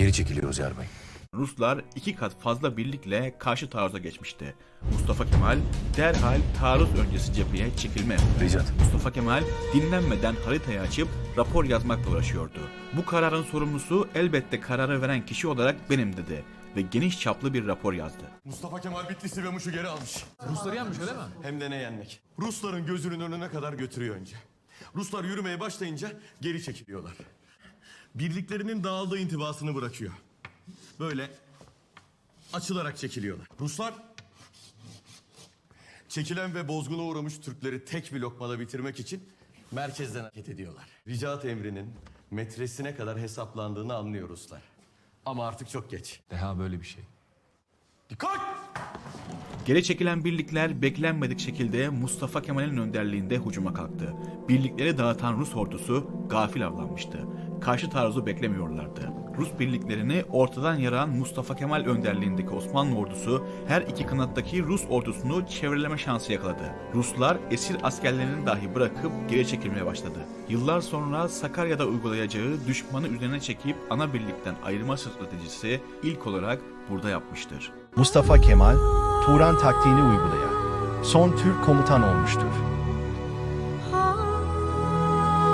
Geri çekiliyoruz Yarbay. Ruslar iki kat fazla birlikle karşı taarruza geçmişti. Mustafa Kemal derhal taarruz öncesi cepheye çekilme yaptı. Ricat. Mustafa Kemal dinlenmeden haritayı açıp rapor yazmakla uğraşıyordu. Bu kararın sorumlusu elbette kararı veren kişi olarak benim dedi ve geniş çaplı bir rapor yazdı. Mustafa Kemal Bitlis'i ve Muş'u geri almış. Rusları yenmiş öyle mi? Hem de ne yenmek. Rusların gözünün önüne kadar götürüyor önce. Ruslar yürümeye başlayınca geri çekiliyorlar. Birliklerinin dağıldığı intibasını bırakıyor. Böyle açılarak çekiliyorlar. Ruslar çekilen ve bozguna uğramış Türkleri tek bir lokmada bitirmek için merkezden hareket ediyorlar. Ricat emrinin metresine kadar hesaplandığını anlıyor Ruslar. Ama artık çok geç. Deha böyle bir şey. Dikkat! Geri çekilen birlikler beklenmedik şekilde Mustafa Kemal'in önderliğinde hücuma kalktı. Birlikleri dağıtan Rus ordusu gafil avlanmıştı. Karşı taarruzu beklemiyorlardı. Rus birliklerini ortadan yaran Mustafa Kemal önderliğindeki Osmanlı ordusu her iki kanattaki Rus ordusunu çevreleme şansı yakaladı. Ruslar esir askerlerini dahi bırakıp geri çekilmeye başladı. Yıllar sonra Sakarya'da uygulayacağı düşmanı üzerine çekip ana birlikten ayırma stratejisi ilk olarak burada yapmıştır. Mustafa Kemal, Turan taktiğini uygulayan son Türk komutan olmuştur.